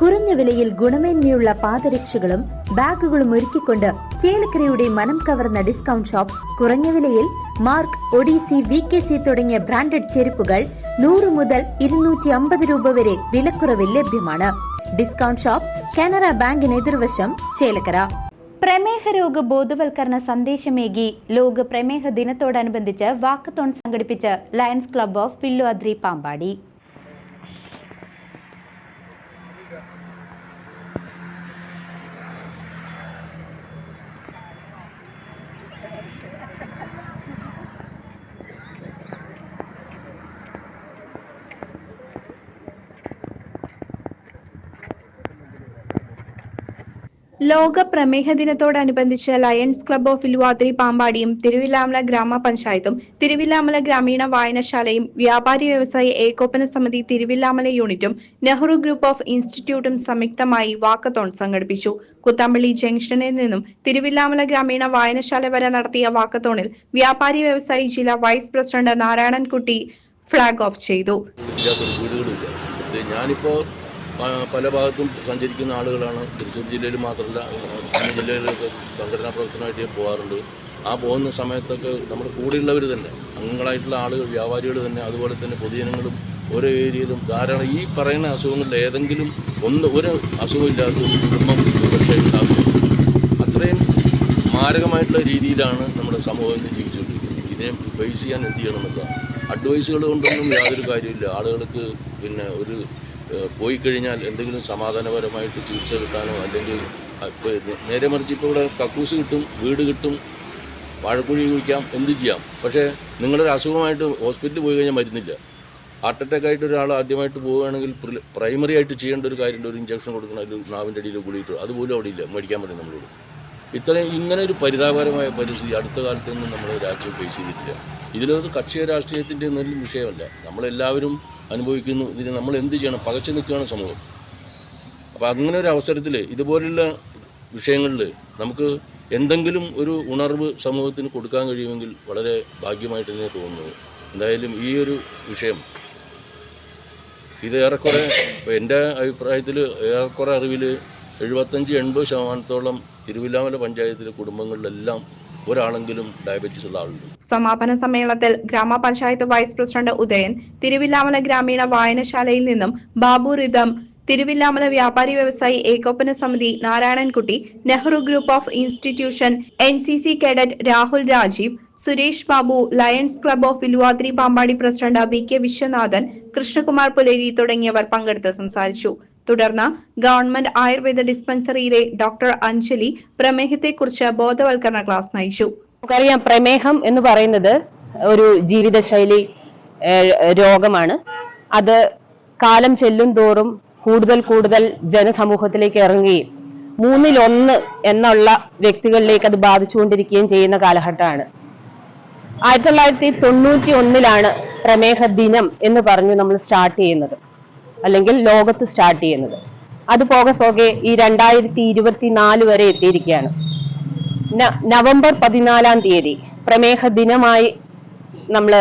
കുറഞ്ഞ വിലയിൽ ഗുണമേന്മയുള്ള പാദരക്ഷകളും ബാഗുകളും ഒരുക്കിക്കൊണ്ട് ചേലക്കരയുടെ മനം കവർന്ന ഡിസ്കൗണ്ട് ഷോപ്പ് കുറഞ്ഞ വിലയിൽ Mark Odyssey V K C തുടങ്ങിയ ബ്രാൻഡഡ് ചെരുപ്പുകൾ നൂറ് മുതൽ ഇരുന്നൂറ്റി അമ്പത് രൂപ വരെ വിലക്കുറവിൽ ലഭ്യമാണ്. ഡിസ്കൗണ്ട് ഷോപ്പ് കാനറ ബാങ്കിന് എതിർവശം ചേലക്കര. പ്രമേഹ രോഗ ബോധവൽക്കരണ സന്ദേശമേകി ലോക പ്രമേഹ ദിനത്തോടനുബന്ധിച്ച് വാക്കത്തോൺ സംഘടിപ്പിച്ച് lions club of Pilluadri Pampady. ലോക പ്രമേഹ ദിനത്തോടനുബന്ധിച്ച് ലയൺസ് ക്ലബ് ഓഫ് ഇലുവാതിരി പാമ്പാടിയും തിരുവിലാമല ഗ്രാമപഞ്ചായത്തും തിരുവിലാമല ഗ്രാമീണ വായനശാലയും വ്യാപാരി വ്യവസായ ഏകോപന സമിതി തിരുവില്ലാമല യൂണിറ്റും നെഹ്റു ഗ്രൂപ്പ് ഓഫ് ഇൻസ്റ്റിറ്റ്യൂട്ടും സംയുക്തമായി വാക്കത്തോൺ സംഘടിപ്പിച്ചു. കുത്താമ്പള്ളി ജംഗ്ഷനിൽ നിന്നും തിരുവില്ലാമല ഗ്രാമീണ വായനശാല വരെ നടത്തിയ വാക്കത്തോണിൽ വ്യാപാരി വ്യവസായി ജില്ലാ vice president Narayanankutty flag off ചെയ്തു. പല ഭാഗത്തും സഞ്ചരിക്കുന്ന ആളുകളാണ്. തൃശ്ശൂർ ജില്ലയിൽ മാത്രമല്ല അന്യ ജില്ലയിലൊക്കെ സംഘടനാ പ്രവർത്തനമായിട്ട് പോകാറുണ്ട് ആ പോകുന്ന സമയത്തൊക്കെ നമ്മുടെ കൂടെയുള്ളവർ തന്നെ അംഗങ്ങളായിട്ടുള്ള ആളുകൾ വ്യാപാരികൾ തന്നെ അതുപോലെ തന്നെ പൊതുജനങ്ങളും ഓരോ ഏരിയയിലും ധാരാളം ഈ പറയുന്ന അസുഖങ്ങളിൽ ഏതെങ്കിലും ഒന്ന് ഒരു അസുഖമില്ലാത്ത ഒരു കുടുംബം പക്ഷേ ഉണ്ടാകും. അത്രയും മാരകമായിട്ടുള്ള രീതിയിലാണ് നമ്മുടെ സമൂഹം ജീവിച്ചുകൊണ്ടിരിക്കുന്നത്. ഇതിനെ ഫേസ് ചെയ്യാൻ എന്ത് ചെയ്യണം അഡ്വൈസുകൾ കൊണ്ടൊന്നും യാതൊരു കാര്യമില്ല ആളുകൾക്ക് പിന്നെ ഒരു പോയി കഴിഞ്ഞാൽ എന്തെങ്കിലും സമാധാനപരമായിട്ട് ചികിത്സ കിട്ടാനോ അല്ലെങ്കിൽ നേരെ മറിച്ച് ഇപ്പോൾ ഇവിടെ കക്കൂസ് കിട്ടും വീട് കിട്ടും വാഴക്കുഴി കുഴിക്കാം എന്ത് ചെയ്യാം. പക്ഷേ നിങ്ങളൊരു അസുഖമായിട്ട് ഹോസ്പിറ്റലിൽ പോയി കഴിഞ്ഞാൽ മരുന്നില്ല. ഹാർട്ട് അറ്റാക്ക് ആയിട്ട് ഒരാൾ ആദ്യമായിട്ട് പോവുകയാണെങ്കിൽ പ്രൈമറി ആയിട്ട് ചെയ്യേണ്ട ഒരു കാര്യമുണ്ട് ഒരു ഇഞ്ചക്ഷൻ കൊടുക്കണം ഒരു നാവിന്റെ അടിയിൽ കൂടിയിട്ട്. അതുപോലും അവിടെ ഇല്ല മേടിക്കാൻ പറ്റും നമ്മളോട്. ഇത്രയും ഇങ്ങനെ ഒരു പരിതാപകരമായ പരിസ്ഥിതി അടുത്ത കാലത്തൊന്നും നമ്മൾ രാജ്യം ഫേസ് ചെയ്തിട്ടില്ല. ഇതിലൊന്നും കക്ഷിയ രാഷ്ട്രീയത്തിന്റെ ഒന്നും വിഷയമല്ല. നമ്മളെല്ലാവരും അനുഭവിക്കുന്നു. ഇതിന് നമ്മൾ എന്ത് ചെയ്യണം? പകച്ചു നിൽക്കുകയാണ് സമൂഹം. അപ്പോൾ അങ്ങനെ ഒരു അവസരത്തിൽ ഇതുപോലുള്ള വിഷയങ്ങളിൽ നമുക്ക് എന്തെങ്കിലും ഒരു ഉണർവ് സമൂഹത്തിന് കൊടുക്കാൻ കഴിയുമെങ്കിൽ വളരെ ഭാഗ്യമായിട്ട് തന്നെ തോന്നുന്നത് എന്തായാലും ഈ ഒരു വിഷയം ഇത് ഏറെക്കുറെ എന്റെ അഭിപ്രായത്തിൽ ഏറെക്കുറെ അറിവിൽ എഴുപത്തഞ്ച് എൺപത് ശതമാനത്തോളം തിരുവില്ലാമല പഞ്ചായത്തിലെ കുടുംബങ്ങളിലെല്ലാം ഒരാളെങ്കിലും ഡയബറ്റീസ് ഉള്ള ആളുണ്ട്. സമാപന സമ്മേളനത്തിൽ ഗ്രാമപഞ്ചായത്ത് വൈസ് പ്രസിഡന്റ് ഉദയൻ തിരുവില്ലാമല ഗ്രാമീണ വായനശാലയിൽ നിന്നും ബാബു റിതം തിരുവില്ലാമല വ്യാപാരി വ്യവസായി ഏകോപന സമിതി Narayanankutty Nehru group of institution N C C cadet Rahul Rajeev Suresh Babu lions club of Iluvathiri Pampady president V K Viswanathan Krishnakumar Puleri തുടങ്ങിയവർ പങ്കെടുത്ത് സംസാരിച്ചു. തുടർന്ന് ഗവൺമെന്റ് ആയുർവേദ ഡിസ്പെൻസറിയിലെ ഡോക്ടർ അഞ്ജലി പ്രമേഹത്തെക്കുറിച്ച് ബോധവൽക്കരണ ക്ലാസ് നയിച്ചു. നമുക്കറിയാം പ്രമേഹം എന്ന് പറയുന്നത് ഒരു ജീവിതശൈലി രോഗമാണ്. അത് കാലം ചെല്ലും തോറും കൂടുതൽ കൂടുതൽ ജനസമൂഹത്തിലേക്ക് ഇറങ്ങുകയും മൂന്നിലൊന്ന് എന്നുള്ള വ്യക്തികളിലേക്ക് അത് ബാധിച്ചുകൊണ്ടിരിക്കുകയും ചെയ്യുന്ന കാലഘട്ടമാണ്. ആയിരത്തി തൊള്ളായിരത്തി തൊണ്ണൂറ്റി ഒന്നിലാണ് പ്രമേഹ ദിനം എന്ന് പറഞ്ഞ് നമ്മൾ സ്റ്റാർട്ട് ചെയ്യുന്നത്. അല്ലെങ്കിൽ ലോകത്ത് സ്റ്റാർട്ട് ചെയ്യുന്നത്. അത് പോകെ പോകെ ഈ രണ്ടായിരത്തി ഇരുപത്തിനാല് വരെ എത്തിയിരിക്കുകയാണ്. നവംബർ പതിനാലാം തീയതി പ്രമേഹ ദിനമായി നമ്മൾ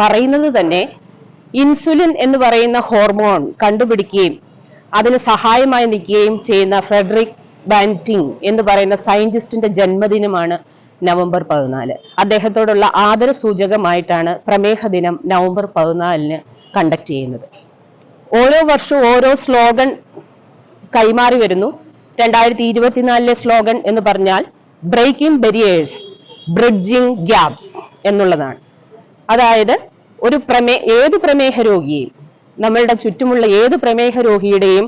പറയുന്നത് തന്നെ ഇൻസുലിൻ എന്ന് പറയുന്ന ഹോർമോൺ കണ്ടുപിടിക്കുകയും അതിന് സഹായമായി നിൽക്കുകയും ചെയ്യുന്ന ഫ്രെഡറിക് ബാന്റിങ് എന്ന് പറയുന്ന സയന്റിസ്റ്റിന്റെ ജന്മദിനമാണ് നവംബർ പതിനാല്. അദ്ദേഹത്തോടുള്ള ആദര സൂചകമായിട്ടാണ് പ്രമേഹ ദിനം നവംബർ പതിനാലിന് കണ്ടക്ട് ചെയ്യുന്നത്. ഓരോ വർഷവും ഓരോ സ്ലോഗൻ കൈമാറി വരുന്നു. രണ്ടായിരത്തി ഇരുപത്തിനാലിലെ സ്ലോഗൻ എന്ന് പറഞ്ഞാൽ ബ്രേക്കിംഗ് ബെരിയേഴ്സ് ബ്രിഡ്ജിംഗ് ഗ്യാപ്സ് എന്നുള്ളതാണ്. അതായത് ഒരു പ്രമേ ഏത് പ്രമേഹ രോഗിയെയും നമ്മളുടെ ചുറ്റുമുള്ള ഏത് പ്രമേഹ രോഗിയുടെയും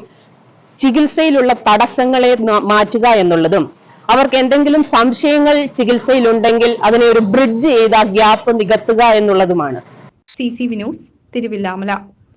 ചികിത്സയിലുള്ള തടസ്സങ്ങളെ മാറ്റുക എന്നുള്ളതും അവർക്ക് എന്തെങ്കിലും സംശയങ്ങൾ ചികിത്സയിലുണ്ടെങ്കിൽ അതിനെ ഒരു ബ്രിഡ്ജ് ചെയ്ത ഗ്യാപ്പ് നികത്തുക എന്നുള്ളതുമാണ്. C C Vinoos Thiruvilwamala.